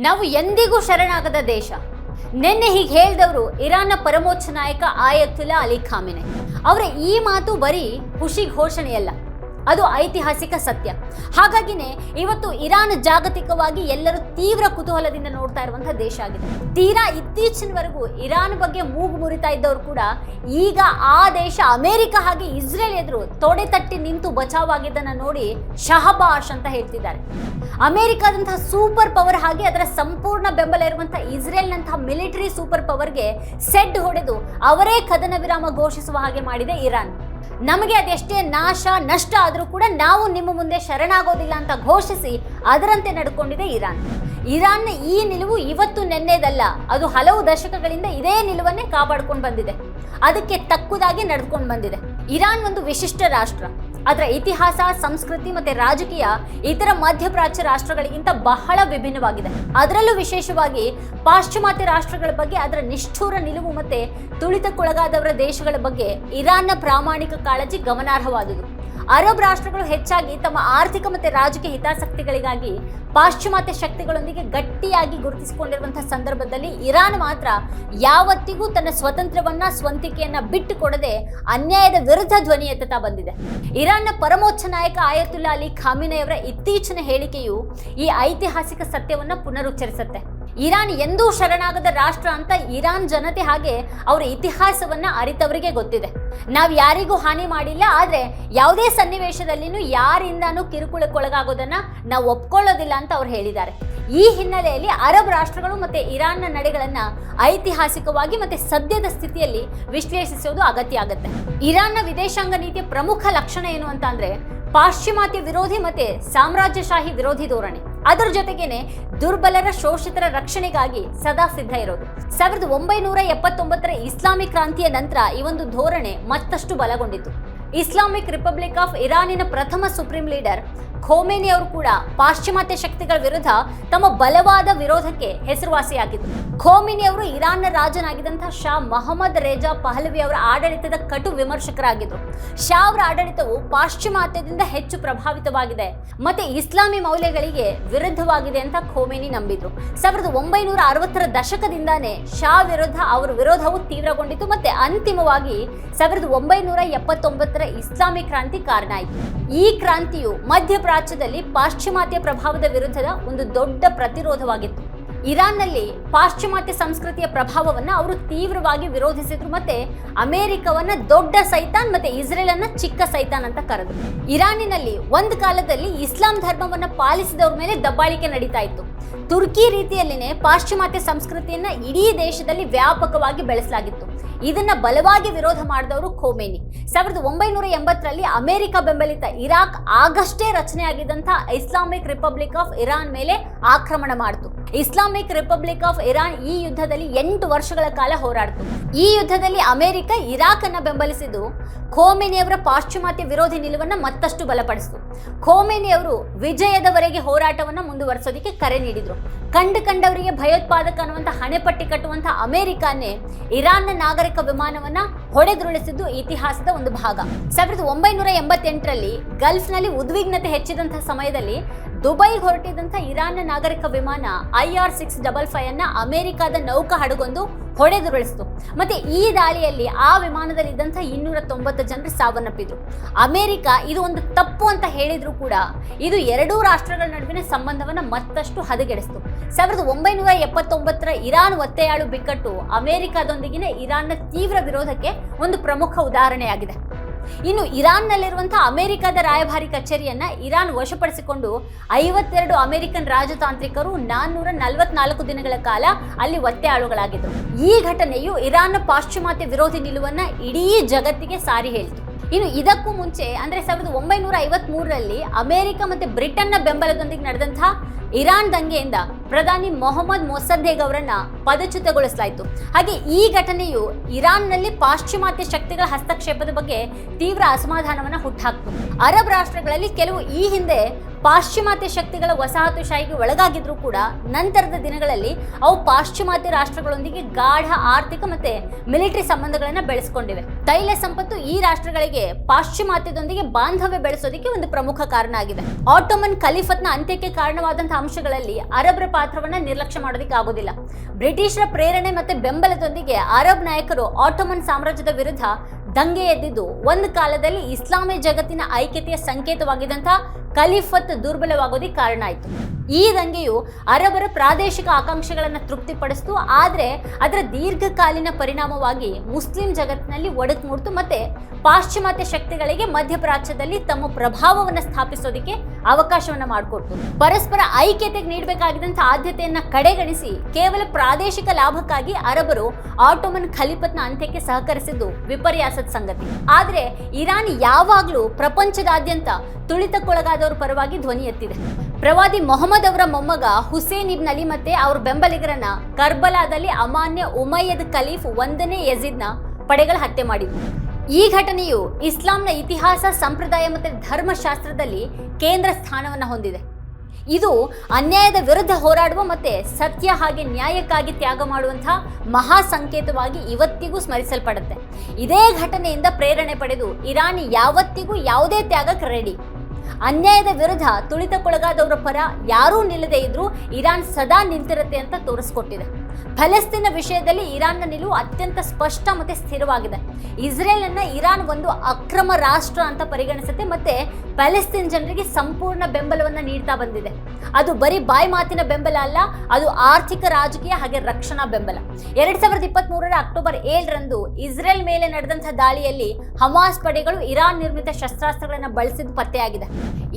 ನಾವು ಎಂದಿಗೂ ಶರಣಾಗದ ದೇಶ. ನಿನ್ನೆ ಹೀಗೆ ಹೇಳಿದವರು ಇರಾನ್ನ ಪರಮೋಚ್ಚ ನಾಯಕ ಆಯತುಲ್ಲಾ ಅಲಿ ಖಾಮಿನೆ. ಅವರ ಈ ಮಾತು ಬರೀ ಖುಷಿ ಘೋಷಣೆಯಲ್ಲ. ಅದು ಐತಿಹಾಸಿಕ ಸತ್ಯ. ಹಾಗಾಗಿನೇ ಇವತ್ತು ಇರಾನ್ ಜಾಗತಿಕವಾಗಿ ಎಲ್ಲರೂ ತೀವ್ರ ಕುತೂಹಲದಿಂದ ನೋಡ್ತಾ ಇರುವಂತಹ ದೇಶ ಆಗಿದೆ. ತೀರಾ ಇತ್ತೀಚಿನವರೆಗೂ ಇರಾನ್ ಬಗ್ಗೆ ಮೂಗು ಮುರಿತಾ ಇದ್ದವರು ಕೂಡ ಈಗ ಆ ದೇಶ ಅಮೆರಿಕ ಹಾಗೆ ಇಸ್ರೇಲ್ ಎದುರು ತೊಡೆ ತಟ್ಟಿ ನಿಂತು ಬಚಾವಾಗಿದ್ದನ್ನು ನೋಡಿ ಶಹಬಾಷ್ ಅಂತ ಹೇಳ್ತಿದ್ದಾರೆ. ಅಮೆರಿಕಾದಂತಹ ಸೂಪರ್ ಪವರ್ ಹಾಗೆ ಅದರ ಸಂಪೂರ್ಣ ಬೆಂಬಲ ಇರುವಂತಹ ಇಸ್ರೇಲ್ನಂತಹ ಮಿಲಿಟರಿ ಸೂಪರ್ ಪವರ್ಗೆ ಸೆಡ್ ಹೊಡೆದು ಅವರೇ ಕದನ ವಿರಾಮ ಘೋಷಿಸುವ ಹಾಗೆ ಮಾಡಿದೆ ಇರಾನ್. ನಮಗೆ ಅದೆಷ್ಟೇ ನಾಶ, ನಷ್ಟ ಆದರೂ ಕೂಡ ನಾವು ನಿಮ್ಮ ಮುಂದೆ ಶರಣಾಗೋದಿಲ್ಲ ಅಂತ ಘೋಷಿಸಿ ಅದರಂತೆ ನಡ್ಕೊಂಡಿದೆ ಇರಾನ್. ಇರಾನ್ನ ಈ ನಿಲುವು ಇವತ್ತು ನೆನ್ನೆದಲ್ಲ, ಅದು ಹಲವು ದಶಕಗಳಿಂದ ಇದೇ ನಿಲುವನ್ನೇ ಕಾಪಾಡ್ಕೊಂಡು ಬಂದಿದೆ. ಅದಕ್ಕೆ ತಕ್ಕುದಾಗಿ ನಡ್ಕೊಂಡು ಬಂದಿದೆ. ಇರಾನ್ ಒಂದು ವಿಶಿಷ್ಟ ರಾಷ್ಟ್ರ. ಅದರ ಇತಿಹಾಸ, ಸಂಸ್ಕೃತಿ ಮತ್ತೆ ರಾಜಕೀಯ ಇತರ ಮಧ್ಯಪ್ರಾಚ್ಯ ರಾಷ್ಟ್ರಗಳಿಗಿಂತ ಬಹಳ ವಿಭಿನ್ನವಾಗಿದೆ. ಅದರಲ್ಲೂ ವಿಶೇಷವಾಗಿ ಪಾಶ್ಚಿಮಾತ್ಯ ರಾಷ್ಟ್ರಗಳ ಬಗ್ಗೆ, ಅದರ ನಿಷ್ಠೂರ ನಿಲುವು ಮತ್ತೆ ತುಳಿತಕ್ಕೊಳಗಾದವರ ದೇಶಗಳ ಬಗ್ಗೆ ಇರಾನ್ನ ಪ್ರಾಮಾಣಿಕ ಕಾಳಜಿ ಗಮನಾರ್ಹವಾದುದು. ಅರಬ್ ರಾಷ್ಟ್ರಗಳು ಹೆಚ್ಚಾಗಿ ತಮ್ಮ ಆರ್ಥಿಕ ಮತ್ತು ರಾಜಕೀಯ ಹಿತಾಸಕ್ತಿಗಳಿಗಾಗಿ ಪಾಶ್ಚಿಮಾತ್ಯ ಶಕ್ತಿಗಳೊಂದಿಗೆ ಗಟ್ಟಿಯಾಗಿ ಗುರುತಿಸಿಕೊಂಡಿರುವಂತಹ ಸಂದರ್ಭದಲ್ಲಿ ಇರಾನ್ ಮಾತ್ರ ಯಾವತ್ತಿಗೂ ತನ್ನ ಸ್ವತಂತ್ರವನ್ನ, ಸ್ವಂತಿಕೆಯನ್ನ ಬಿಟ್ಟು ಕೊಡದೆ ಅನ್ಯಾಯದ ವಿರುದ್ಧ ಧ್ವನಿ ಎತ್ತತಾ ಬಂದಿದೆ. ಇರಾನ್ನ ಪರಮೋಚ್ಚ ನಾಯಕ ಆಯತುಲ್ಲಾ ಅಲಿ ಖಾಮಿನೆಯವರ ಇತ್ತೀಚಿನ ಹೇಳಿಕೆಯು ಈ ಐತಿಹಾಸಿಕ ಸತ್ಯವನ್ನ ಪುನರುಚ್ಚರಿಸುತ್ತೆ. ಇರಾನ್ ಎಂದೂ ಶರಣಾಗದ ರಾಷ್ಟ್ರ ಅಂತ ಇರಾನ್ ಜನತೆ ಹಾಗೆ ಅವರ ಇತಿಹಾಸವನ್ನ ಅರಿತವರಿಗೆ ಗೊತ್ತಿದೆ. ನಾವು ಯಾರಿಗೂ ಹಾನಿ ಮಾಡಿಲ್ಲ, ಆದರೆ ಯಾವುದೇ ಸನ್ನಿವೇಶದಲ್ಲಿನೂ ಯಾರಿಂದನೂ ಕಿರುಕುಳಕ್ಕೊಳಗಾಗೋದನ್ನ ನಾವು ಒಪ್ಕೊಳ್ಳೋದಿಲ್ಲ ಅಂತ ಅವ್ರು ಹೇಳಿದ್ದಾರೆ. ಈ ಹಿನ್ನೆಲೆಯಲ್ಲಿ ಅರಬ್ ರಾಷ್ಟ್ರಗಳು ಮತ್ತೆ ಇರಾನ್ನ ನಡೆಗಳನ್ನು ಐತಿಹಾಸಿಕವಾಗಿ ಮತ್ತೆ ಸದ್ಯದ ಸ್ಥಿತಿಯಲ್ಲಿ ವಿಶ್ಲೇಷಿಸೋದು ಅಗತ್ಯ ಆಗುತ್ತೆ. ಇರಾನ್ನ ವಿದೇಶಾಂಗ ನೀತಿಯ ಪ್ರಮುಖ ಲಕ್ಷಣ ಏನು ಅಂತ ಪಾಶ್ಚಿಮಾತ್ಯ ವಿರೋಧಿ ಮತ್ತೆ ಸಾಮ್ರಾಜ್ಯಶಾಹಿ ವಿರೋಧಿ ಧೋರಣೆ. ಅದರ ಜೊತೆಗೇನೆ ದುರ್ಬಲರ ಶೋಷಿತರ ರಕ್ಷಣೆಗಾಗಿ ಸದಾ ಸಿದ್ಧ ಇರೋದು. ಸಾವಿರದ ಒಂಬೈನೂರ ಎಪ್ಪತ್ತೊಂಬತ್ತರ ಇಸ್ಲಾಮಿಕ್ ಕ್ರಾಂತಿಯ ನಂತರ ಈ ಒಂದು ಧೋರಣೆ ಮತ್ತಷ್ಟು ಬಲಗೊಂಡಿತು. ಇಸ್ಲಾಮಿಕ್ ರಿಪಬ್ಲಿಕ್ ಆಫ್ ಇರಾನಿನ ಪ್ರಥಮ ಸುಪ್ರೀಂ ಲೀಡರ್ ಖೋಮೇನಿ ಅವರು ಕೂಡ ಪಾಶ್ಚಿಮಾತ್ಯ ಶಕ್ತಿಗಳ ವಿರುದ್ಧ ತಮ್ಮ ಬಲವಾದ ವಿರೋಧಕ್ಕೆ ಹೆಸರುವಾಸಿಯಾಗಿದ್ದರು. ಖೋಮಿನಿ ಅವರು ಇರಾನ್ನ ರಾಜನಾಗಿದ್ದಂತಹ ಶಾ ಮೊಹಮ್ಮದ್ ರೇಜಾ ಪಹಲವಿ ಅವರ ಆಡಳಿತದ ಕಟು ವಿಮರ್ಶಕರಾಗಿದ್ದರು ಶಾ ಅವರ ಆಡಳಿತವು ಪಾಶ್ಚಿಮಾತ್ಯದಿಂದ ಹೆಚ್ಚು ಪ್ರಭಾವಿತವಾಗಿದೆ ಮತ್ತೆ ಇಸ್ಲಾಮಿ ಮೌಲ್ಯಗಳಿಗೆ ವಿರುದ್ಧವಾಗಿದೆ ಅಂತ ಖೋಮೇನಿ ನಂಬಿದ್ರು. ಸಾವಿರದ ಒಂಬೈನೂರ ಅರವತ್ತರ ದಶಕದಿಂದಾನೇ ಶಾ ವಿರುದ್ಧ ಅವರ ವಿರೋಧವು ತೀವ್ರಗೊಂಡಿತು ಮತ್ತೆ ಅಂತಿಮವಾಗಿ ಸಾವಿರದ ಒಂಬೈನೂರ ಎಪ್ಪತ್ತೊಂಬತ್ತರ ಇಸ್ಲಾಮಿ ಕ್ರಾಂತಿ ಕಾರಣ ಆಯಿತು. ಈ ಕ್ರಾಂತಿಯು ಮಧ್ಯಪ್ರಾಚ್ಯದಲ್ಲಿ ಪಾಶ್ಚಿಮಾತ್ಯ ಪ್ರಭಾವದ ವಿರುದ್ಧದ ಒಂದು ದೊಡ್ಡ ಪ್ರತಿರೋಧವಾಗಿತ್ತು. ಇರಾನ್ನಲ್ಲಿ ಪಾಶ್ಚಿಮಾತ್ಯ ಸಂಸ್ಕೃತಿಯ ಪ್ರಭಾವವನ್ನು ಅವರು ತೀವ್ರವಾಗಿ ವಿರೋಧಿಸಿದ್ರು ಮತ್ತೆ ಅಮೆರಿಕವನ್ನ ದೊಡ್ಡ ಸೈತಾನ್ ಮತ್ತೆ ಇಸ್ರೇಲ್ ಅನ್ನ ಚಿಕ್ಕ ಸೈತಾನ್ ಅಂತ ಕರೆದ್ರು. ಇರಾನಿನಲ್ಲಿ ಒಂದು ಕಾಲದಲ್ಲಿ ಇಸ್ಲಾಂ ಧರ್ಮವನ್ನ ಪಾಲಿಸಿದವ್ರ ಮೇಲೆ ದಬ್ಬಾಳಿಕೆ ನಡೀತಾ ಇತ್ತು. ತುರ್ಕಿ ರೀತಿಯಲ್ಲಿನೇ ಪಾಶ್ಚಿಮಾತ್ಯ ಸಂಸ್ಕೃತಿಯನ್ನ ಇಡೀ ದೇಶದಲ್ಲಿ ವ್ಯಾಪಕವಾಗಿ ಬೆಳೆಸಲಾಗಿತ್ತು. ಇದನ್ನ ಬಲವಾಗಿ ವಿರೋಧ ಮಾಡಿದವರು ಖೋಮೇನಿ. ಸಾವಿರದ ಒಂಬೈನೂರ ಎಂಬತ್ತರಲ್ಲಿ ಅಮೆರಿಕ ಬೆಂಬಲಿತ ಇರಾಕ್ ಆಗಷ್ಟೇ ರಚನೆಯಾಗಿದ್ದಂತಹ ಇಸ್ಲಾಮಿಕ್ ರಿಪಬ್ಲಿಕ್ ಆಫ್ ಇರಾನ್ ಮೇಲೆ ಆಕ್ರಮಣ ಮಾಡಿತು. ಇಸ್ಲಾಮಿಕ್ ರಿಪಬ್ಲಿಕ್ ಆಫ್ ಇರಾನ್ ಈ ಯುದ್ಧದಲ್ಲಿ ಎಂಟು ವರ್ಷಗಳ ಕಾಲ ಹೋರಾಡಿತು. ಈ ಯುದ್ಧದಲ್ಲಿ ಅಮೆರಿಕ ಇರಾಕ್ ಅನ್ನ ಬೆಂಬಲಿಸಿದ್ದು ಖೋಮೇನಿಯವರ ಪಾಶ್ಚಿಮಾತ್ಯ ವಿರೋಧಿ ನಿಲುವನ್ನ ಮತ್ತಷ್ಟು ಬಲಪಡಿಸಿತು. ಖೋಮೇನಿಯವರು ವಿಜಯದವರೆಗೆ ಹೋರಾಟವನ್ನು ಮುಂದುವರಿಸೋದಕ್ಕೆ ಕರೆ ನೀಡಿದರು. ಕಂಡು ಕಂಡವರಿಗೆ ಭಯೋತ್ಪಾದಕ ಅನ್ನುವಂಥ ಹಣೆಪಟ್ಟಿ ಕಟ್ಟುವಂಥ ಅಮೆರಿಕಾನೇ ಇರಾನ್ನ ನಾಗರಿಕ ವಿಮಾನವನ್ನ ಹೊಡೆದುರುಳಿಸಿದ್ದು ಇತಿಹಾಸದ ಒಂದು ಭಾಗ. ಸಾವಿರದ ಒಂಬೈನೂರ ಎಂಬತ್ತೆಂಟರಲ್ಲಿ ಗಲ್ಫ್ನಲ್ಲಿ ಉದ್ವಿಗ್ನತೆ ಹೆಚ್ಚಿದಂತಹ ಸಮಯದಲ್ಲಿ ದುಬೈ ಹೊರಟಿದಂಥ ಇರಾನ್ನ ನಾಗರಿಕ ವಿಮಾನ I R six double five ಅನ್ನ ಅಮೆರಿಕದ ನೌಕಾ ಹಡಗೊಂದು ಹೊಡೆದುರುಳಿಸಿತು. ಮತ್ತೆ ಈ ದಾಳಿಯಲ್ಲಿ ಆ ವಿಮಾನದಲ್ಲಿದ್ದಂಥ ಇನ್ನೂರ ತೊಂಬತ್ತು ಜನರು ಸಾವನ್ನಪ್ಪಿದ್ರು. ಅಮೆರಿಕ ಇದು ಒಂದು ತಪ್ಪು ಅಂತ ಹೇಳಿದ್ರು ಕೂಡ ಇದು ಎರಡೂ ರಾಷ್ಟ್ರಗಳ ನಡುವಿನ ಸಂಬಂಧವನ್ನು ಮತ್ತಷ್ಟು ಹದಗೆಡಿಸಿತು. ಸಾವಿರದ ಒಂಬೈನೂರ ಎಪ್ಪತ್ತೊಂಬತ್ತರ ಇರಾನ್ ಒತ್ತೆಯಾಳು ಬಿಕ್ಕಟ್ಟು ಅಮೆರಿಕದೊಂದಿಗಿನ ಇರಾನ್ನ ತೀವ್ರ ವಿರೋಧಕ್ಕೆ ಒಂದು ಪ್ರಮುಖ ಉದಾಹರಣೆಯಾಗಿದೆ. ಇನ್ನು ಇರಾನ್ನಲ್ಲಿರುವಂತಹ ಅಮೆರಿಕದ ರಾಯಭಾರಿ ಕಚೇರಿಯನ್ನ ಇರಾನ್ ವಶಪಡಿಸಿಕೊಂಡು ಐವತ್ತೆರಡು ಅಮೆರಿಕನ್ ರಾಜತಾಂತ್ರಿಕರು ನಾನ್ನೂರ ನಲವತ್ನಾಲ್ಕು ದಿನಗಳ ಕಾಲ ಅಲ್ಲಿ ಒತ್ತೆ ಆಳುಗಳಾಗಿದ್ದರು ಈ ಘಟನೆಯು ಇರಾನ್ನ ಪಾಶ್ಚಿಮಾತ್ಯ ವಿರೋಧಿ ನಿಲುವನ್ನ ಇಡೀ ಜಗತ್ತಿಗೆ ಸಾರಿ ಹೇಳಿತು. ಇನ್ನು ಇದಕ್ಕೂ ಮುಂಚೆ, ಅಂದ್ರೆ ಸಾವಿರದ ಒಂಬೈನೂರ ಐವತ್ ಮೂರರಲ್ಲಿ ಅಮೆರಿಕ ಮತ್ತೆ ಬ್ರಿಟನ್ನ ಬೆಂಬಲದೊಂದಿಗೆ ನಡೆದಂತಹ ಇರಾನ್ ದಂಗೆಯಿಂದ ಪ್ರಧಾನಿ ಮೊಹಮ್ಮದ್ ಮೊಸದ್ದೇಗ್ ಅವರನ್ನ ಪದಚ್ಯುತಗೊಳಿಸಲಾಯಿತು. ಹಾಗೆ ಈ ಘಟನೆಯು ಇರಾನ್ನಲ್ಲಿ ಪಾಶ್ಚಿಮಾತ್ಯ ಶಕ್ತಿಗಳ ಹಸ್ತಕ್ಷೇಪದ ಬಗ್ಗೆ ತೀವ್ರ ಅಸಮಾಧಾನವನ್ನು ಹುಟ್ಟಾಕ್ತು ಅರಬ್ ರಾಷ್ಟ್ರಗಳಲ್ಲಿ ಕೆಲವು ಈ ಹಿಂದೆ ಪಾಶ್ಚಿಮಾತ್ಯ ಶಕ್ತಿಗಳ ವಸಾಹತುಶಾಹಿಗೆ ಒಳಗಾಗಿದ್ರು ಕೂಡ ನಂತರದ ದಿನಗಳಲ್ಲಿ ಅವು ಪಾಶ್ಚಿಮಾತ್ಯ ರಾಷ್ಟ್ರಗಳೊಂದಿಗೆ ಗಾಢ ಆರ್ಥಿಕ ಮತ್ತೆ ಮಿಲಿಟರಿ ಸಂಬಂಧಗಳನ್ನು ಬೆಳೆಸ್ಕೊಂಡಿವೆ. ತೈಲ ಸಂಪತ್ತು ಈ ರಾಷ್ಟ್ರಗಳಿಗೆ ಪಾಶ್ಚಿಮಾತ್ಯದೊಂದಿಗೆ ಬಾಂಧವ್ಯ ಬೆಳೆಸೋದಕ್ಕೆ ಒಂದು ಪ್ರಮುಖ ಕಾರಣ ಆಗಿದೆ. ಆಟೋಮನ್ ಖಲೀಫತ್ನ ಅಂತ್ಯಕ್ಕೆ ಕಾರಣವಾದಂತಹ ಅಂಶಗಳಲ್ಲಿ ಅರಬ್ರ ಪಾತ್ರವನ್ನ ನಿರ್ಲಕ್ಷ್ಯ ಮಾಡೋದಕ್ಕೆ ಆಗೋದಿಲ್ಲ. ಬ್ರಿಟಿಷರ ಪ್ರೇರಣೆ ಮತ್ತೆ ಬೆಂಬಲದೊಂದಿಗೆ ಅರಬ್ ನಾಯಕರು ಆಟೋಮನ್ ಸಾಮ್ರಾಜ್ಯದ ವಿರುದ್ಧ ದಂಗೆ ಎದ್ದಿದ್ದು ಒಂದು ಕಾಲದಲ್ಲಿ ಇಸ್ಲಾಮಿ ಜಗತ್ತಿನ ಐಕ್ಯತೆಯ ಸಂಕೇತವಾಗಿದ್ದಂತಹ ಖಲೀಫತ್ ದುರ್ಬಲವಾಗೋದಕ್ಕೆ ಕಾರಣ ಆಯಿತು. ಈ ದಂಗೆಯು ಅರಬರ ಪ್ರಾದೇಶಿಕ ಆಕಾಂಕ್ಷೆಗಳನ್ನು ತೃಪ್ತಿಪಡಿಸ್ತು, ಆದರೆ ಅದರ ದೀರ್ಘಕಾಲೀನ ಪರಿಣಾಮವಾಗಿ ಮುಸ್ಲಿಂ ಜಗತ್ತಿನಲ್ಲಿ ಒಡಕು ಮೂಡ್ತು ಮತ್ತೆ ಪಾಶ್ಚಿಮಾತ್ಯ ಶಕ್ತಿಗಳಿಗೆ ಮಧ್ಯಪ್ರಾಚ್ಯದಲ್ಲಿ ತಮ್ಮ ಪ್ರಭಾವವನ್ನು ಸ್ಥಾಪಿಸೋದಕ್ಕೆ ಅವಕಾಶವನ್ನು ಮಾಡಿಕೊಡ್ತು ಪರಸ್ಪರ ಐಕ್ಯತೆಗೆ ನೀಡಬೇಕಾಗಿದ್ದಂಥ ಆದ್ಯತೆಯನ್ನು ಕಡೆಗಣಿಸಿ ಕೇವಲ ಪ್ರಾದೇಶಿಕ ಲಾಭಕ್ಕಾಗಿ ಅರಬರು ಆಟೋಮನ್ ಖಲೀಫತ್ನ ಅಂತ್ಯಕ್ಕೆ ಸಹಕರಿಸಿದ್ದು ವಿಪರ್ಯಾಸದ ಸಂಗತಿ. ಆದರೆ ಇರಾನ್ ಯಾವಾಗಲೂ ಪ್ರಪಂಚದಾದ್ಯಂತ ತುಳಿತಕ್ಕೊಳಗಾದವರ ಪರವಾಗಿ ಧ್ವನಿ ಎತ್ತಿದೆ. ಪ್ರವಾದಿ ಮೊಹಮ್ಮದ್ ಅವರ ಮೊಮ್ಮಗ ಹುಸೇನ್ ಇಬ್ನ್ ಅಲಿ ಮತ್ತೆ ಅವ್ರ ಬೆಂಬಲಿಗರನ್ನ ಕರ್ಬಲಾದಲ್ಲಿ ಅಮಾನ್ಯ ಉಮಯ್ಯದ್ ಖಲೀಫ್ ಒಂದನೇ ಯಜಿದ್ನ ಪಡೆಗಳ ಹತ್ಯೆ ಮಾಡಿದ್ರು. ಈ ಘಟನೆಯು ಇಸ್ಲಾಂನ ಇತಿಹಾಸ, ಸಂಪ್ರದಾಯ ಮತ್ತು ಧರ್ಮಶಾಸ್ತ್ರದಲ್ಲಿ ಕೇಂದ್ರ ಸ್ಥಾನವನ್ನು ಹೊಂದಿದೆ. ಇದು ಅನ್ಯಾಯದ ವಿರುದ್ಧ ಹೋರಾಡುವ ಮತ್ತೆ ಸತ್ಯ ಹಾಗೆ ನ್ಯಾಯಕ್ಕಾಗಿ ತ್ಯಾಗ ಮಾಡುವಂತಹ ಮಹಾ ಸಂಕೇತವಾಗಿ ಇವತ್ತಿಗೂ ಸ್ಮರಿಸಲ್ಪಡುತ್ತೆ. ಇದೇ ಘಟನೆಯಿಂದ ಪ್ರೇರಣೆ ಪಡೆದು ಇರಾನಿ ಯಾವತ್ತಿಗೂ ಯಾವುದೇ ತ್ಯಾಗಕ್ಕೆ ರೆಡಿ ಅನ್ಯಾಯದ ವಿರುದ್ಧ ತುಳಿತಕ್ಕೊಳಗಾದವರ ಪರ ಯಾರೂ ನಿಲ್ಲದೇ ಇದ್ರೂ ಇರಾನ್ ಸದಾ ನಿಂತಿರುತ್ತೆ ಅಂತ ತೋರಿಸ್ಕೊಟ್ಟಿದೆ. ಫಲಸ್ತೀನ ವಿಷಯದಲ್ಲಿ ಇರಾನ್ನ ನಿಲುವು ಅತ್ಯಂತ ಸ್ಪಷ್ಟ ಮತ್ತೆ ಸ್ಥಿರವಾಗಿದೆ. ಇಸ್ರೇಲ್ ಅನ್ನ ಇರಾನ್ ಒಂದು ಅಕ್ರಮ ರಾಷ್ಟ್ರ ಅಂತ ಪರಿಗಣಿಸುತ್ತೆ ಮತ್ತೆ ಪ್ಯಾಲೆಸ್ತೀನ್ ಜನರಿಗೆ ಸಂಪೂರ್ಣ ಬೆಂಬಲವನ್ನ ನೀಡ್ತಾ ಬಂದಿದೆ. ಅದು ಬರೀ ಬಾಯಿ ಮಾತಿನ ಬೆಂಬಲ ಅಲ್ಲ, ಅದು ಆರ್ಥಿಕ ರಾಜಕೀಯ ಹಾಗೆ ರಕ್ಷಣಾ ಬೆಂಬಲ. ಎರಡ್ ಸಾವಿರದ ಇಪ್ಪತ್ತ್ ಮೂರರ ಅಕ್ಟೋಬರ್ ಏಳರಂದು ಇಸ್ರೇಲ್ ಮೇಲೆ ನಡೆದಂತಹ ದಾಳಿಯಲ್ಲಿ ಹಮಾಸ್ ಪಡೆಗಳು ಇರಾನ್ ನಿರ್ಮಿತ ಶಸ್ತ್ರಾಸ್ತ್ರಗಳನ್ನು ಬಳಸಿದ್ದು ಪತ್ತೆಯಾಗಿದೆ.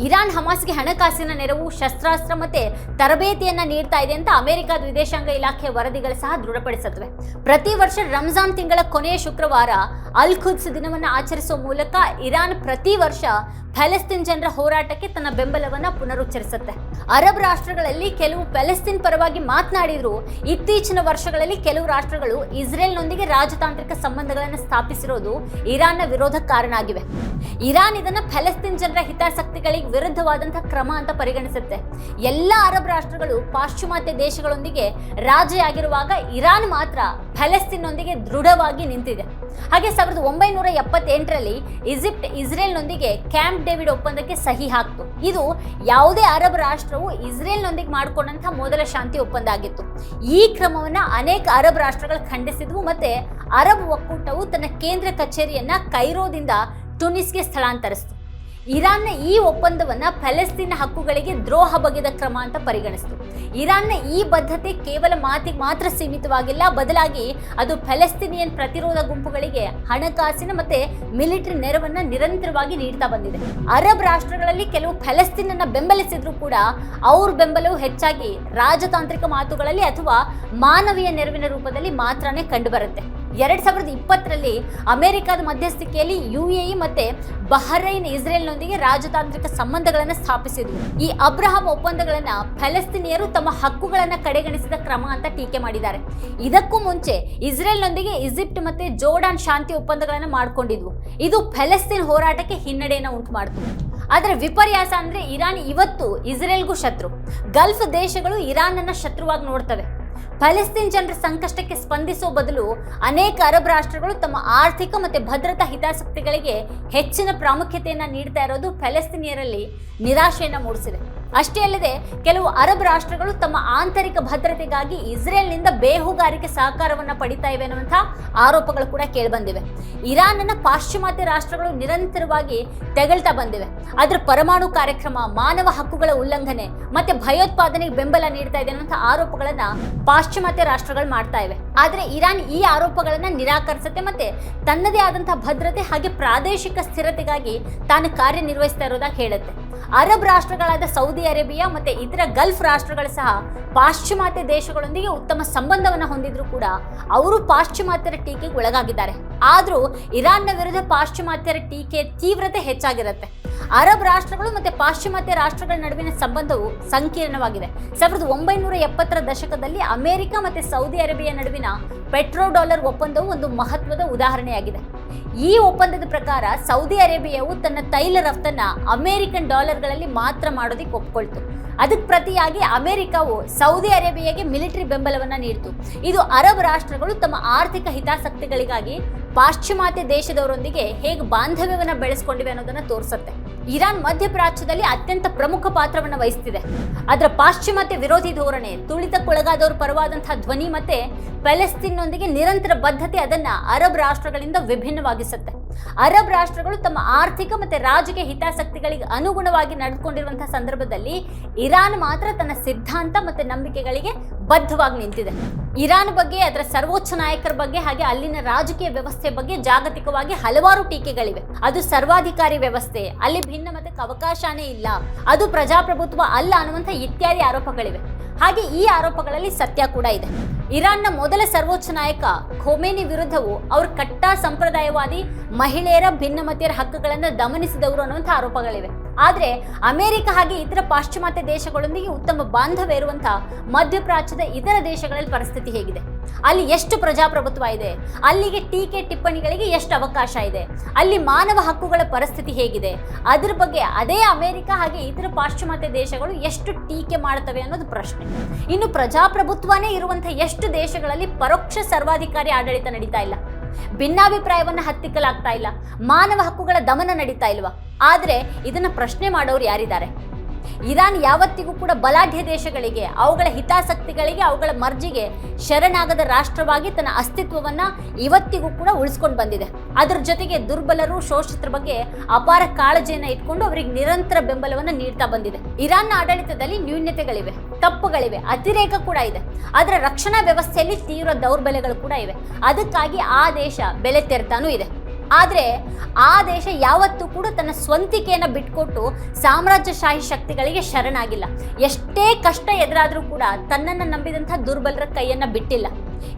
ಇರಾನ್ ಹಮಾಸ್ಗೆ ಹಣಕಾಸಿನ ನೆರವು, ಶಸ್ತ್ರಾಸ್ತ್ರ ಮತ್ತೆ ತರಬೇತಿಯನ್ನ ನೀಡ್ತಾ ಇದೆ ಅಂತ ಅಮೆರಿಕದ ವಿದೇಶಾಂಗ ಇಲಾಖೆ ವರದಿಗಳು ಸಹ ದೃಢಪಡಿಸುತ್ತವೆ. ಪ್ರತಿ ವರ್ಷ ರಂಜಾನ್ ತಿಂಗಳ ಕೊನೆಯ ಶುಕ್ರವಾರ ಅಲ್ ಖುದ್ಸ್ ದಿನವನ್ನು ಆಚರಿಸುವ ಮೂಲಕ ಇರಾನ್ ಪ್ರತಿ ವರ್ಷ ಪ್ಯಾಲೆಸ್ತೀನ್ ಜನರ ಹೋರಾಟಕ್ಕೆ ತನ್ನ ಬೆಂಬಲವನ್ನು ಪುನರುಚ್ಚರಿಸುತ್ತೆ. ಅರಬ್ ರಾಷ್ಟ್ರಗಳಲ್ಲಿ ಕೆಲವು ಪ್ಯಾಲೆಸ್ತೀನ್ ಪರವಾಗಿ ಮಾತನಾಡಿದ್ರು. ಇತ್ತೀಚಿನ ವರ್ಷಗಳಲ್ಲಿ ಕೆಲವು ರಾಷ್ಟ್ರಗಳು ಇಸ್ರೇಲ್ನೊಂದಿಗೆ ರಾಜತಾಂತ್ರಿಕ ಸಂಬಂಧಗಳನ್ನು ಸ್ಥಾಪಿಸಿರೋದು ಇರಾನ್ನ ವಿರೋಧ ಕಾರಣ ಆಗಿವೆ ಇರಾನ್ ಇದನ್ನ ಪ್ಯಾಲೆಸ್ತೀನ್ ಜನರ ಹಿತಾಸಕ್ತಿಗಳಿಗೆ ವಿರುದ್ಧವಾದಂತಹ ಕ್ರಮ ಅಂತ ಪರಿಗಣಿಸುತ್ತೆ. ಎಲ್ಲ ಅರಬ್ ರಾಷ್ಟ್ರಗಳು ಪಾಶ್ಚಿಮಾತ್ಯ ದೇಶಗಳೊಂದಿಗೆ ರಾಜಿಯಾಗಿರುವಾಗ ಇರಾನ್ ಮಾತ್ರ ಪ್ಯಾಲೆಸ್ತೀನ್ನೊಂದಿಗೆ ದೃಢವಾಗಿ ನಿಂತಿದೆ. ಹಾಗೆ ಸಾವಿರದ ಒಂಬೈನೂರ ಎಪ್ಪತ್ತೆಂಟರಲ್ಲಿ ಈಜಿಪ್ಟ್ ಇಸ್ರೇಲ್ನೊಂದಿಗೆ ಕ್ಯಾಂಪ್ ಡೇವಿಡ್ ಒಪ್ಪಂದಕ್ಕೆ ಸಹಿ ಹಾಕ್ತು. ಇದು ಯಾವುದೇ ಅರಬ್ ರಾಷ್ಟ್ರವು ಇಸ್ರೇಲ್ನೊಂದಿಗೆ ಮಾಡಿಕೊಂಡಂತಹ ಮೊದಲ ಶಾಂತಿ ಒಪ್ಪಂದ ಆಗಿತ್ತು. ಈ ಕ್ರಮವನ್ನು ಅನೇಕ ಅರಬ್ ರಾಷ್ಟ್ರಗಳು ಖಂಡಿಸಿದ್ವು ಮತ್ತೆ ಅರಬ್ ಒಕ್ಕೂಟವು ತನ್ನ ಕೇಂದ್ರ ಕಚೇರಿಯನ್ನ ಕೈರೋದಿಂದ ಟುನಿಸ್ಗೆ ಸ್ಥಳಾಂತರಿಸಿತು. ಇರಾನ್ನ ಈ ಒಪ್ಪಂದವನ್ನ ಫೆಲೆಸ್ತೀನ್ ಹಕ್ಕುಗಳಿಗೆ ದ್ರೋಹ ಬಗೆದ ಕ್ರಮ ಅಂತ ಪರಿಗಣಿಸಿತು. ಇರಾನ್ನ ಈ ಬದ್ಧತೆ ಕೇವಲ ಮಾತಿಗೆ ಮಾತ್ರ ಸೀಮಿತವಾಗಿಲ್ಲ, ಬದಲಾಗಿ ಅದು ಫಲಸ್ತೀನಿಯನ್ ಪ್ರತಿರೋಧ ಗುಂಪುಗಳಿಗೆ ಹಣಕಾಸಿನ ಮತ್ತೆ ಮಿಲಿಟರಿ ನೆರವನ್ನು ನಿರಂತರವಾಗಿ ನೀಡ್ತಾ ಬಂದಿದೆ. ಅರಬ್ ರಾಷ್ಟ್ರಗಳಲ್ಲಿ ಕೆಲವು ಫಲಸ್ತೀನನ್ನ ಬೆಂಬಲಿಸಿದ್ರು ಕೂಡ ಅವ್ರ ಬೆಂಬಲವು ಹೆಚ್ಚಾಗಿ ರಾಜತಾಂತ್ರಿಕ ಮಾತುಗಳಲ್ಲಿ ಅಥವಾ ಮಾನವೀಯ ನೆರವಿನ ರೂಪದಲ್ಲಿ ಮಾತ್ರನೇ ಕಂಡುಬರುತ್ತೆ. ಎರಡ್ ಸಾವಿರದ ಇಪ್ಪತ್ತರಲ್ಲಿ ಅಮೆರಿಕದ ಮಧ್ಯಸ್ಥಿಕೆಯಲ್ಲಿ ಯು ಯುಎಇ ಮತ್ತೆ ಬಹರೈನ್ ಇಸ್ರೇಲ್ನೊಂದಿಗೆ ರಾಜತಾಂತ್ರಿಕ ಸಂಬಂಧಗಳನ್ನು ಸ್ಥಾಪಿಸಿದ್ವು ಈ ಅಬ್ರಹಾಂ ಒಪ್ಪಂದಗಳನ್ನ ಫಲಸ್ತೀನಿಯರು ತಮ್ಮ ಹಕ್ಕುಗಳನ್ನ ಕಡೆಗಣಿಸಿದ ಕ್ರಮ ಅಂತ ಟೀಕೆ ಮಾಡಿದ್ದಾರೆ. ಇದಕ್ಕೂ ಮುಂಚೆ ಇಸ್ರೇಲ್ನೊಂದಿಗೆ ಈಜಿಪ್ಟ್ ಮತ್ತೆ ಜೋರ್ಡಾನ್ ಶಾಂತಿ ಒಪ್ಪಂದಗಳನ್ನು ಮಾಡಿಕೊಂಡಿದ್ವು. ಇದು ಫಲಸ್ತೀನ್ ಹೋರಾಟಕ್ಕೆ ಹಿನ್ನಡೆಯನ್ನು ಉಂಟು ಮಾಡಿತು ಆದರೆ ವಿಪರ್ಯಾಸ ಅಂದ್ರೆ ಇರಾನ್ ಇವತ್ತು ಇಸ್ರೇಲ್ಗೂ ಶತ್ರು. ಗಲ್ಫ್ ದೇಶಗಳು ಇರಾನ್ ಅನ್ನ ಶತ್ರುವಾಗಿ ನೋಡ್ತವೆ. ಫಲಸ್ತೀನ್ ಜನರ ಸಂಕಷ್ಟಕ್ಕೆ ಸ್ಪಂದಿಸುವ ಬದಲು ಅನೇಕ ಅರಬ್ ರಾಷ್ಟ್ರಗಳು ತಮ್ಮ ಆರ್ಥಿಕ ಮತ್ತು ಭದ್ರತಾ ಹಿತಾಸಕ್ತಿಗಳಿಗೆ ಹೆಚ್ಚಿನ ಪ್ರಾಮುಖ್ಯತೆಯನ್ನು ನೀಡ್ತಾ ಇರೋದು ಫಲಸ್ತೀನಿಯರಲ್ಲಿ ನಿರಾಶೆಯನ್ನು ಮೂಡಿಸಿದೆ. ಅಷ್ಟೇ ಅಲ್ಲದೆ ಕೆಲವು ಅರಬ್ ರಾಷ್ಟ್ರಗಳು ತಮ್ಮ ಆಂತರಿಕ ಭದ್ರತೆಗಾಗಿ ಇಸ್ರೇಲ್ನಿಂದ ಬೇಹುಗಾರಿಕೆ ಸಹಕಾರವನ್ನು ಪಡಿತಾ ಇವೆ ಅನ್ನುವಂಥ ಆರೋಪಗಳು ಕೂಡ ಕೇಳಿಬಂದಿವೆ. ಇರಾನ್ನ ಪಾಶ್ಚಿಮಾತ್ಯ ರಾಷ್ಟ್ರಗಳು ನಿರಂತರವಾಗಿ ತೆಗಳ್ತಾ ಬಂದಿವೆ. ಅದರ ಪರಮಾಣು ಕಾರ್ಯಕ್ರಮ, ಮಾನವ ಹಕ್ಕುಗಳ ಉಲ್ಲಂಘನೆ ಮತ್ತೆ ಭಯೋತ್ಪಾದನೆಗೆ ಬೆಂಬಲ ನೀಡ್ತಾ ಇದೆ ಅನ್ನುವಂಥ ಆರೋಪಗಳನ್ನ ಪಾಶ್ಚಿಮಾತ್ಯ ರಾಷ್ಟ್ರಗಳು ಮಾಡ್ತಾ ಇವೆ. ಆದರೆ ಇರಾನ್ ಈ ಆರೋಪಗಳನ್ನ ನಿರಾಕರಿಸುತ್ತೆ ಮತ್ತೆ ತನ್ನದೇ ಆದಂತಹ ಭದ್ರತೆ ಹಾಗೆ ಪ್ರಾದೇಶಿಕ ಸ್ಥಿರತೆಗಾಗಿ ತಾನು ಕಾರ್ಯನಿರ್ವಹಿಸ್ತಾ ಇರೋದಾಗಿ ಹೇಳುತ್ತೆ ಅರಬ್ ರಾಷ್ಟ್ರಗಳಾದ ಸೌದಿ ಅರೇಬಿಯಾ ಮತ್ತೆ ಇತರ ಗಲ್ಫ್ ರಾಷ್ಟ್ರಗಳು ಸಹ ಪಾಶ್ಚಿಮಾತ್ಯ ದೇಶಗಳೊಂದಿಗೆ ಉತ್ತಮ ಸಂಬಂಧವನ್ನು ಹೊಂದಿದ್ರು ಕೂಡ ಅವರು ಪಾಶ್ಚಿಮಾತ್ಯರ ಟೀಕೆಗೆ ಒಳಗಾಗಿದ್ದಾರೆ. ಆದರೂ ಇರಾನ್ನ ವಿರುದ್ಧ ಪಾಶ್ಚಿಮಾತ್ಯರ ಟೀಕೆ ತೀವ್ರತೆ ಹೆಚ್ಚಾಗಿರುತ್ತೆ. ಅರಬ್ ರಾಷ್ಟ್ರಗಳು ಮತ್ತೆ ಪಾಶ್ಚಿಮಾತ್ಯ ರಾಷ್ಟ್ರಗಳ ನಡುವಿನ ಸಂಬಂಧವು ಸಂಕೀರ್ಣವಾಗಿದೆ. ಸಾವಿರದ ಒಂಬೈನೂರ ಎಪ್ಪತ್ತರ ದಶಕದಲ್ಲಿ ಅಮೆರಿಕ ಮತ್ತೆ ಸೌದಿ ಅರೇಬಿಯಾ ನಡುವಿನ ಪೆಟ್ರೋ ಡಾಲರ್ ಒಪ್ಪಂದವು ಒಂದು ಮಹತ್ವದ ಉದಾಹರಣೆಯಾಗಿದೆ. ಈ ಒಪ್ಪಂದದ ಪ್ರಕಾರ ಸೌದಿ ಅರೇಬಿಯಾವು ತನ್ನ ತೈಲ ರಫ್ತನ್ನ ಅಮೆರಿಕನ್ ಡಾಲರ್ಗಳಲ್ಲಿ ಮಾತ್ರ ಮಾಡೋದಕ್ಕೆ ಒಪ್ಕೊಳ್ತು. ಅದಕ್ಕೆ ಪ್ರತಿಯಾಗಿ ಅಮೆರಿಕವು ಸೌದಿ ಅರೇಬಿಯಾಗೆ ಮಿಲಿಟರಿ ಬೆಂಬಲವನ್ನ ನೀಡಿತು. ಇದು ಅರಬ್ ರಾಷ್ಟ್ರಗಳು ತಮ್ಮ ಆರ್ಥಿಕ ಹಿತಾಸಕ್ತಿಗಳಿಗಾಗಿ ಪಾಶ್ಚಿಮಾತ್ಯ ದೇಶದವರೊಂದಿಗೆ ಹೇಗೆ ಬಾಂಧವ್ಯವನ್ನ ಬೆಳೆಸ್ಕೊಂಡಿವೆ ಅನ್ನೋದನ್ನ ತೋರಿಸುತ್ತೆ. ಇರಾನ್ ಮಧ್ಯಪ್ರಾಚ್ಯದಲ್ಲಿ ಅತ್ಯಂತ ಪ್ರಮುಖ ಪಾತ್ರವನ್ನು ವಹಿಸ್ತಿದೆ. ಅದರ ಪಾಶ್ಚಿಮಾತ್ಯ ವಿರೋಧಿ ಧೋರಣೆ, ತುಳಿತಕ್ಕೊಳಗಾದವರ ಪರವಾದಂತಹ ಧ್ವನಿ ಮತ್ತೆ ಪ್ಯಾಲೆಸ್ತೀನ್ನೊಂದಿಗೆ ನಿರಂತರ ಬದ್ಧತೆ ಅದನ್ನ ಅರಬ್ ರಾಷ್ಟ್ರಗಳಿಂದ ವಿಭಿನ್ನವಾಗಿಸುತ್ತೆ. ಅರಬ್ ರಾಷ್ಟ್ರಗಳು ತಮ್ಮ ಆರ್ಥಿಕ ಮತ್ತು ರಾಜಕೀಯ ಹಿತಾಸಕ್ತಿಗಳಿಗೆ ಅನುಗುಣವಾಗಿ ನಡೆದುಕೊಂಡಿರುವಂತಹ ಸಂದರ್ಭದಲ್ಲಿ ಇರಾನ್ ಮಾತ್ರ ತನ್ನ ಸಿದ್ಧಾಂತ ಮತ್ತು ನಂಬಿಕೆಗಳಿಗೆ ಬದ್ಧವಾಗಿ ನಿಂತಿದೆ. ಇರಾನ್ ಬಗ್ಗೆ, ಅದರ ಸರ್ವೋಚ್ಚ ನಾಯಕರ ಬಗ್ಗೆ, ಹಾಗೆ ಅಲ್ಲಿನ ರಾಜಕೀಯ ವ್ಯವಸ್ಥೆ ಬಗ್ಗೆ ಜಾಗತಿಕವಾಗಿ ಹಲವಾರು ಟೀಕೆಗಳಿವೆ. ಅದು ಸರ್ವಾಧಿಕಾರಿ ವ್ಯವಸ್ಥೆ, ಅಲ್ಲಿ ಭಿನ್ನ ಮತಕ್ಕೆ ಅವಕಾಶನೇ ಇಲ್ಲ. ಅದು ಪ್ರಜಾಪ್ರಭುತ್ವ ಅಲ್ಲ ಅನ್ನುವಂಥ ಇತ್ಯಾದಿ ಆರೋಪಗಳಿವೆ. ಹಾಗೆ ಈ ಆರೋಪಗಳಲ್ಲಿ ಸತ್ಯ ಕೂಡ ಇದೆ. ಇರಾನ್ನ ಮೊದಲ ಸರ್ವೋಚ್ಚ ನಾಯಕ ಖೋಮೇನಿ ವಿರುದ್ಧವು ಅವರು ಕಟ್ಟಾ ಸಂಪ್ರದಾಯವಾದಿ ಮಹಿಳೆಯರ ಭಿನ್ನಮತಿಯರ ಹಕ್ಕುಗಳನ್ನು ದಮನಿಸಿದವರು ಅನ್ನುವಂಥ ಆರೋಪಗಳಿವೆ. ಆದ್ರೆ ಅಮೆರಿಕ ಹಾಗೆ ಇತರ ಪಾಶ್ಚಿಮಾತ್ಯ ದೇಶಗಳೊಂದಿಗೆ ಉತ್ತಮ ಬಾಂಧವ್ಯ ಇರುವಂತಹ ಮಧ್ಯಪ್ರಾಚ್ಯದ ಇತರ ದೇಶಗಳಲ್ಲಿ ಪರಿಸ್ಥಿತಿ ಹೇಗಿದೆ? ಅಲ್ಲಿ ಎಷ್ಟು ಪ್ರಜಾಪ್ರಭುತ್ವ ಇದೆ? ಅಲ್ಲಿಗೆ ಟೀಕೆ ಟಿಪ್ಪಣಿಗಳಿಗೆ ಎಷ್ಟು ಅವಕಾಶ ಇದೆ? ಅಲ್ಲಿ ಮಾನವ ಹಕ್ಕುಗಳ ಪರಿಸ್ಥಿತಿ ಹೇಗಿದೆ? ಅದರ ಬಗ್ಗೆ ಅದೇ ಅಮೆರಿಕ ಹಾಗೆ ಇತರ ಪಾಶ್ಚಿಮಾತ್ಯ ದೇಶಗಳು ಎಷ್ಟು ಟೀಕೆ ಮಾಡುತ್ತವೆ ಅನ್ನೋದು ಪ್ರಶ್ನೆ. ಇನ್ನು ಪ್ರಜಾಪ್ರಭುತ್ವನೇ ಇರುವಂತಹ ಎಷ್ಟು ದೇಶಗಳಲ್ಲಿ ಪರೋಕ್ಷ ಸರ್ವಾಧಿಕಾರಿ ಆಡಳಿತ ನಡೀತಾ ಇಲ್ಲ. ಭಿನ್ನಾಭಿಪ್ರಾಯವನ್ನ ಹತ್ತಿಕ್ಕಲಾಗ್ತಾ ಇಲ್ಲ. ಮಾನವ ಹಕ್ಕುಗಳ ದಮನ ನಡೀತಾ ಇಲ್ವಾ? ಆದರೆ ಇದನ್ನು ಪ್ರಶ್ನೆ ಮಾಡೋರು ಯಾರಿದ್ದಾರೆ? ಇರಾನ್ ಯಾವತ್ತಿಗೂ ಕೂಡ ಬಲಾಢ್ಯ ದೇಶಗಳಿಗೆ, ಅವುಗಳ ಹಿತಾಸಕ್ತಿಗಳಿಗೆ, ಅವುಗಳ ಮರ್ಜಿಗೆ ಶರಣಾಗದ ರಾಷ್ಟ್ರವಾಗಿ ತನ್ನ ಅಸ್ತಿತ್ವವನ್ನ ಇವತ್ತಿಗೂ ಕೂಡ ಉಳಿಸ್ಕೊಂಡು ಬಂದಿದೆ. ಅದರ ಜೊತೆಗೆ ದುರ್ಬಲರು ಶೋಷಿತರ ಬಗ್ಗೆ ಅಪಾರ ಕಾಳಜಿಯನ್ನು ಇಟ್ಕೊಂಡು ಅವರಿಗೆ ನಿರಂತರ ಬೆಂಬಲವನ್ನ ನೀಡ್ತಾ ಬಂದಿದೆ. ಇರಾನ್ನ ಆಡಳಿತದಲ್ಲಿ ನ್ಯೂನ್ಯತೆಗಳಿವೆ ತಪ್ಪುಗಳಿವೆ, ಅತಿರೇಕ ಕೂಡ ಇದೆ. ಅದರ ರಕ್ಷಣಾ ವ್ಯವಸ್ಥೆಯಲ್ಲಿ ತೀವ್ರ ದೌರ್ಬಲ್ಯಗಳು ಕೂಡ ಇವೆ. ಅದಕ್ಕಾಗಿ ಆ ದೇಶ ಬೆಲೆ ತೆರತಾನೂ ಇದೆ. ಆದರೆ ಆ ದೇಶ ಯಾವತ್ತೂ ಕೂಡ ತನ್ನ ಸ್ವಂತಿಕೆಯನ್ನು ಬಿಟ್ಕೊಟ್ಟು ಸಾಮ್ರಾಜ್ಯಶಾಹಿ ಶಕ್ತಿಗಳಿಗೆ ಶರಣಾಗಿಲ್ಲ. ಎಷ್ಟೇ ಕಷ್ಟ ಎದುರಾದರೂ ಕೂಡ ತನ್ನನ್ನು ನಂಬಿದಂಥ ದುರ್ಬಲರ ಕೈಯನ್ನು ಬಿಟ್ಟಿಲ್ಲ.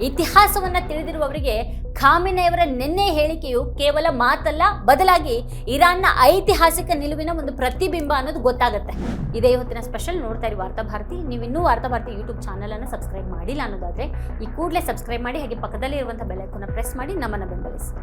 ಇತಿಹಾಸವನ್ನು ತಿಳಿದಿರುವವರಿಗೆ ಖಾಮಿನೆಯವರ ನಿನ್ನೆ ಹೇಳಿಕೆಯು ಕೇವಲ ಮಾತಲ್ಲ, ಬದಲಾಗಿ ಇರಾನ್ನ ಐತಿಹಾಸಿಕ ನಿಲುವಿನ ಒಂದು ಪ್ರತಿಬಿಂಬ ಅನ್ನೋದು ಗೊತ್ತಾಗುತ್ತೆ. ಇದೇ ಇವತ್ತಿನ ಸ್ಪೆಷಲ್ ನೋಡ್ತಾ ಇರಿ ವಾರ್ತಾಭಾರತಿ ನೀವು ಇನ್ನೂ ವಾರ್ತಾ ಭಾರತಿ ಯೂಟ್ಯೂಬ್ ಚಾನಲನ್ನು ಸಬ್ಸ್ಕ್ರೈಬ್ ಮಾಡಿಲ್ಲ ಅನ್ನೋದಾದರೆ ಈ ಕೂಡಲೇ ಸಬ್ಸ್ಕ್ರೈಬ್ ಮಾಡಿ, ಹಾಗೆ ಪಕ್ಕದಲ್ಲಿ ಇರುವಂಥ ಬೆಲೈಕನ್ನು ಪ್ರೆಸ್ ಮಾಡಿ, ನಮ್ಮನ್ನು ಬೆಂಬಲಿಸಿ.